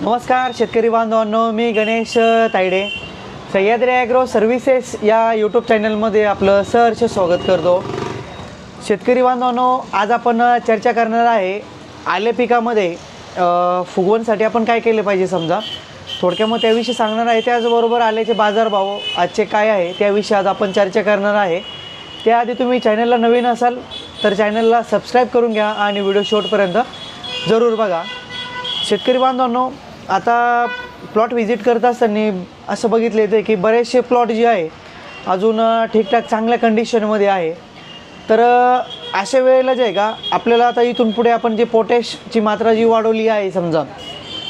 नमस्कार शेतकरी बांधवांनो मी गणेश तायडे सह्याद्री ॲग्रो सर्व्हिसेस या यूट्यूब चॅनलमध्ये आपलं सहर्ष स्वागत करतो. शेतकरी बांधवांनो आज आपण चर्चा करणार आहे आले पिकामध्ये फुगवणसाठी आपण काय केले पाहिजे समजा? थोडक्यामध्ये त्याविषयी सांगणार आहे. त्याचबरोबर आल्याचे बाजारभाव आजचे काय आहे त्याविषयी आज आपण चर्चा करणार आहे. त्याआधी तुम्ही चॅनलला नवीन असाल तर चॅनलला सबस्क्राईब करून घ्या आणि व्हिडिओ शेवटपर्यंत जरूर बघा. शेतकरी बांधवांनो आता प्लॉट व्हिजिट करत असताना असं बघितलं येतं की बरेचसे प्लॉट जे आहे अजून ठीकठाक चांगल्या कंडिशनमध्ये आहे. तर अशा वेळेला जे आहे का आपल्याला आता इथून पुढे आपण जे पोटॅशची मात्रा जी वाढवली आहे समजा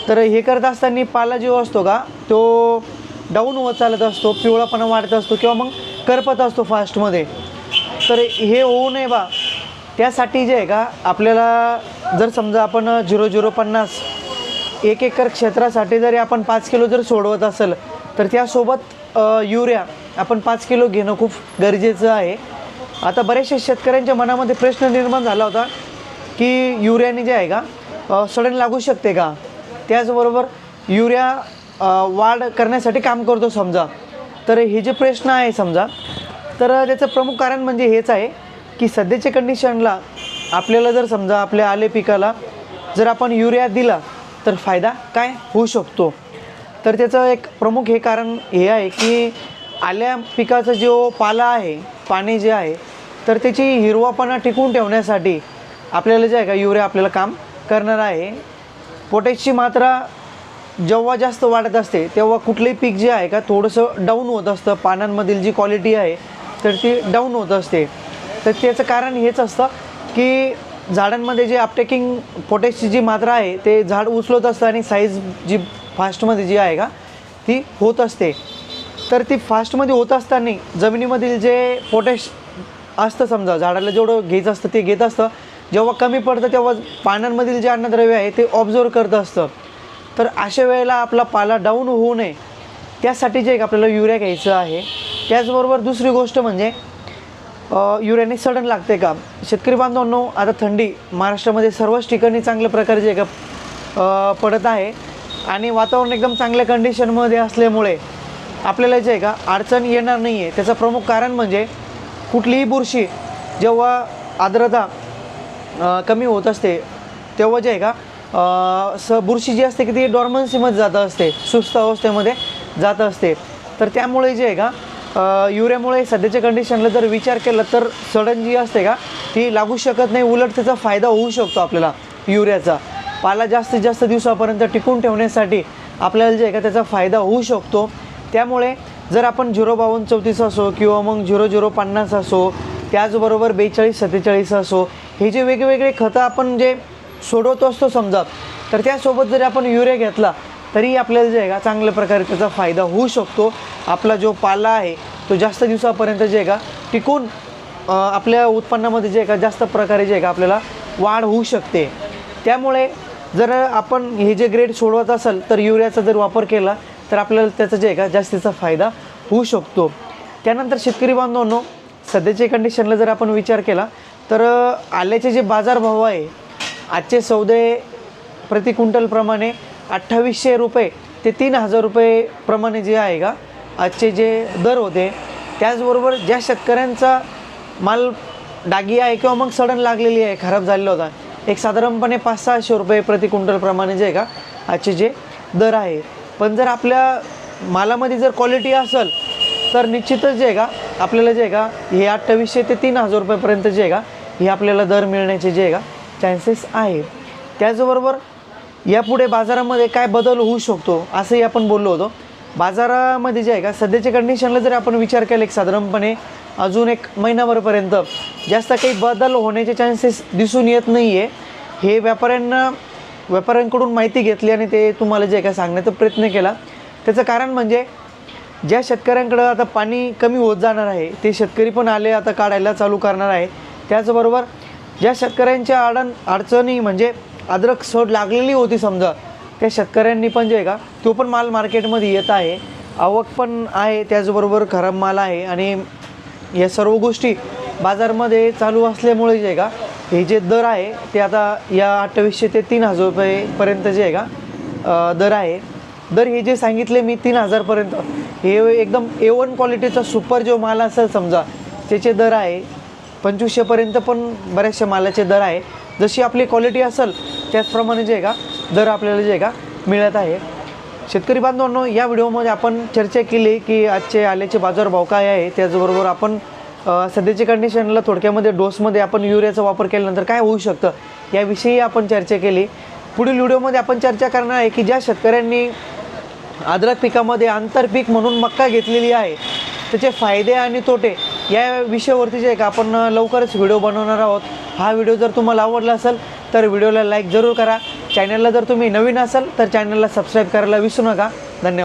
तर हे करत असताना पाला जो असतो का तो डाऊन होत चालत असतो पिवळापणा वाढत असतो किंवा मग करपत असतो फास्टमध्ये तर हे होऊ नये बा. त्यासाठी जे आहे का आपल्याला जर समजा आपण झिरो झिरो पन्नास एक एकर क्षेत्रासाठी जरी आपण पाच किलो जर सोडवत असेल तर त्यासोबत युरिया आपण पाच किलो घेणं खूप गरजेचं आहे. आता बऱ्याचशा शेतकऱ्यांच्या मनामध्ये प्रश्न निर्माण झाला होता की युरियाने जे आहे का सडन लागू शकते का? त्याचबरोबर युरिया वाढ करण्यासाठी काम करतो समजा. तर हे जे प्रश्न आहे समजा तर त्याचं प्रमुख कारण म्हणजे हेच आहे की सध्याच्या कंडिशनला आपल्याला जर समजा आपल्या आले पिकाला जर आपण युरिया दिला तर फायदा काय? होऊ शकतो. तर त्याचं एक प्रमुख हे कारण हे आहे की आल्या पिकाचा जो पाला आहे पाणी जे आहे तर त्याची हिरवापणा टिकून ठेवण्यासाठी आपल्याला जे आहे का युरिया आपल्याला काम करणार आहे. पोटॅशची मात्रा जेव्हा जास्त वाढत असते तेव्हा कुठलंही पीक जे आहे का थोडंसं डाऊन होत असतं. पानांमधील जी क्वालिटी आहे तर ती डाऊन होत असते. तर त्याचं कारण हेच असतं की झाडांमध्ये जे अपटेकिंग पोटॅशची जी मात्रा आहे ते झाड उचलत असतं आणि साईज जी फास्टमध्ये जी आहे का ती होत असते. तर ती फास्टमध्ये होत असताना जमिनीमधील जे पोटॅश असतं समजा झाडाला जेवढं घ्यायचं असतं ते घेत असतं. जेव्हा कमी पडतं तेव्हा पानांमधील जे अन्नद्रव्य आहे ते ऑब्झर्व करत असतं. तर अशा वेळेला आपला पाला डाऊन होऊ नये. त्यासाठी जे एक आपल्याला युरिया घ्यायचं आहे त्याचबरोबर दुसरी गोष्ट म्हणजे युरियाने सडन लागते का? शेतकरी बांधवांनो आता थंडी महाराष्ट्रामध्ये सर्वच ठिकाणी चांगल्या प्रकारे जे का पडत आहे. आणि वातावरण एकदम चांगल्या कंडिशनमध्ये असल्यामुळे आपल्याला जे आहे का अडचण येणार नाही आहे त्याचं प्रमुख कारण म्हणजे कुठलीही बुरशी जेव्हा आर्द्रता कमी होत असते तेव्हा जे आहे का स बुरशी जी असते की ती डॉर्मन्सीमध्ये जात असते सुस्त अवस्थेमध्ये जात असते. तर त्यामुळे जे आहे का युरियामुळे सध्याच्या कंडिशनला जर विचार केला तर सडन जी असते का? ती लागू शकत नाही. उलट त्याचा फायदा होऊ शकतो आपल्याला युरियाचा पाला जास्तीत जास्त दिवसापर्यंत टिकून ठेवण्यासाठी आपल्याला जे आहे का त्याचा फायदा होऊ शकतो. त्यामुळे जर आपण झिरो बावन्न चौतीस असो किंवा मग झिरो झिरो पन्नास असो त्याचबरोबर बेचाळीस सत्तेचाळीस असो हे जे वेगवेगळे खतं आपण जे सोडवत असतो समजा तर त्यासोबत जरी आपण युरिया घेतला तरी आपल्याला जे आहे का चांगल्या प्रकारे त्याचा फायदा होऊ शकतो. आपला जो पाला आहे तो जास्त दिवसापर्यंत जे आहे का टिकून आपल्या उत्पन्नामध्ये जे आहे का जास्त प्रकारे जे आहे का आपल्याला वाढ होऊ शकते. त्यामुळे जर आपण हे जे ग्रेड सोडवत असाल तर युरियाचा जर वापर केला तर आपल्याला त्याचा जे आहे का जास्तीचा फायदा होऊ शकतो. त्यानंतर शेतकरी बांधवांनो सध्याच्या कंडिशनला जर आपण विचार केला तर आल्याचे जे बाजारभाव आहे आजचे सौदे प्रति क्विंटलप्रमाणे अठ्ठावीसशे रुपये ते तीन हजार रुपये प्रमाणे जे आहे का आजचे जे दर होते त्याचबरोबर ज्या शेतकऱ्यांचा माल डागी आहे किंवा मग सडन लागलेली आहे खराब झालेला होता एक साधारणपणे पाच सहाशे रुपये प्रति क्विंटलप्रमाणे जे आहे का आजचे जे दर आहे. पण जर आपल्या मालामध्ये जर क्वालिटी असेल तर निश्चितच जे आहे का आपल्याला जे आहे का हे अठ्ठावीसशे ते तीन हजार रुपयेपर्यंत जे आहे का हे आपल्याला दर मिळण्याचे जे आहे का चान्सेस आहे त्याचबरोबर यापुढे बाजारामध्ये काय बदल होऊ शकतो असंही आपण बोललो होतो. बाजारामध्ये जे आहे का सध्याच्या कंडिशनला जर आपण विचार केला एक साधारणपणे अजून एक महिनाभरपर्यंत जास्त काही बदल होण्याचे चान्सेस दिसून येत नाही आहे हे व्यापाऱ्यांना व्यापाऱ्यांकडून माहिती घेतली आणि ते तुम्हाला जे आहे का सांगण्याचा प्रयत्न केला. त्याचं कारण म्हणजे ज्या शेतकऱ्यांकडं आता पाणी कमी होत जाणार आहे ते शेतकरी पण आले आता काढायला चालू करणार आहे. त्याचबरोबर ज्या शेतकऱ्यांच्या अडण अडचणी म्हणजे अद्रक सड लागलेली होती समजा. त्या शेतकऱ्यांनी पण जे आहे का तो पण माल मार्केटमध्ये येत आहे. आवक पण आहे त्याचबरोबर खराब माल आहे आणि या सर्व गोष्टी बाजारमध्ये चालू असल्यामुळे जे आहे का हे जे दर आहे ते आता या अठ्ठावीसशे ते तीन हजार रुपयेपर्यंत जे आहे का दर आहे. दर हे जे सांगितले मी तीन हजारपर्यंत हे एकदम ए वन क्वालिटीचा सुपर जो माल असेल समजा त्याचे दर आहे. पंचवीसशेपर्यंत पण बऱ्याचशा मालाचे दर आहे. जशी आपली क्वालिटी असेल त्याचप्रमाणे जे आहे का दर आपल्याला जे आहे का मिळत आहे. शेतकरी बांधवांनो या व्हिडिओमध्ये आपण चर्चा केली की आजचे आल्याचे बाजारभाव काय आहे त्याचबरोबर आपण सध्याची सध्याच्या कंडिशनला थोडक्यामध्ये डोसमध्ये आपण युरियाचा वापर केल्यानंतर काय होऊ शकतं याविषयी आपण चर्चा केली. पुढील व्हिडिओमध्ये आपण चर्चा करणार आहे की ज्या शेतकऱ्यांनी अद्रक पिकामध्ये आंतरपीक म्हणून मक्का घेतलेली आहे त्याचे फायदे आणि तोटे या विषयावरती जे आहे का आपण लवकरच व्हिडिओ बनवणार आहोत. हा व्हिडिओ जर तुम्हाला आवडला असेल तर व्हिडिओला लाईक जरूर करा. चॅनलला जर तुम्ही नवीन असाल तर चॅनलला सबस्क्राईब करायला विसरू नका. धन्यवाद.